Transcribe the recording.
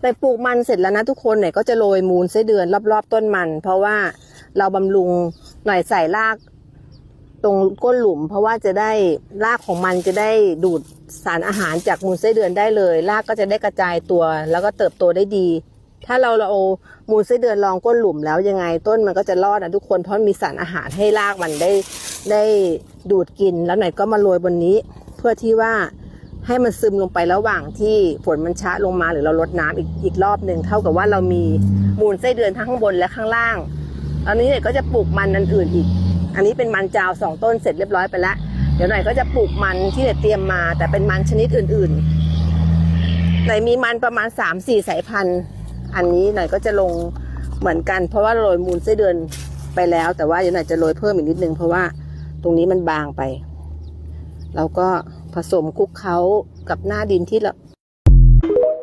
แต่ปลูกมันเสร็จแล้วนะทุกคนเนี่ยก็จะโรยมูลไส้เดือนรอบๆต้นมัน เพราะว่าเราบำรุงหน่อยใส่รากตรงก้นหลุม เพราะว่าจะได้รากของมันจะได้ดูดสารอาหารจากมูลไส้เดือนได้เลยรากก็จะได้กระจายตัว แล้วก็เติบโตได้ดี ถ้าเราเราเอามูลไส้เดือนรองก้นหลุมแล้วยังไงต้นมันก็จะรอดนะทุกคนเพราะมีสารอาหารให้รากมันได้ได้ดูดกินแล้วหน่อยก็มาโรยบนนี้ เพื่อที่ว่า ให้มันซึมลงไประหว่างที่ฝนมันชะลงมาหรือเราลดน้ำอีกอีกรอบหนึ่งเท่ากับว่าเรามีมูลไส้เดือนทั้งข้างบนและข้างล่างอันนี้เนี่ยก็จะปลูกมันอันอื่นอีก อันนี้เป็นมันจาวสองต้นเสร็จเรียบร้อยไปแล้วเดี๋ยวหน่อยก็จะปลูกมันที่เตรียมมา แต่เป็นมันชนิดอื่นๆหน่อยมีมันประมาณสามสี่สายพันธุ์อันนี้หน่อยก็จะลงเหมือนกัน เพราะว่าโรยมูลไส้เดือนไปแล้ว แต่ว่าเดี๋ยวหน่อยจะโรยเพิ่มอีกนิดนึงเพราะว่าตรงนี้มันบางไป เราก็ ผสมคลุกเคล้ากับหน้าดินที่เรา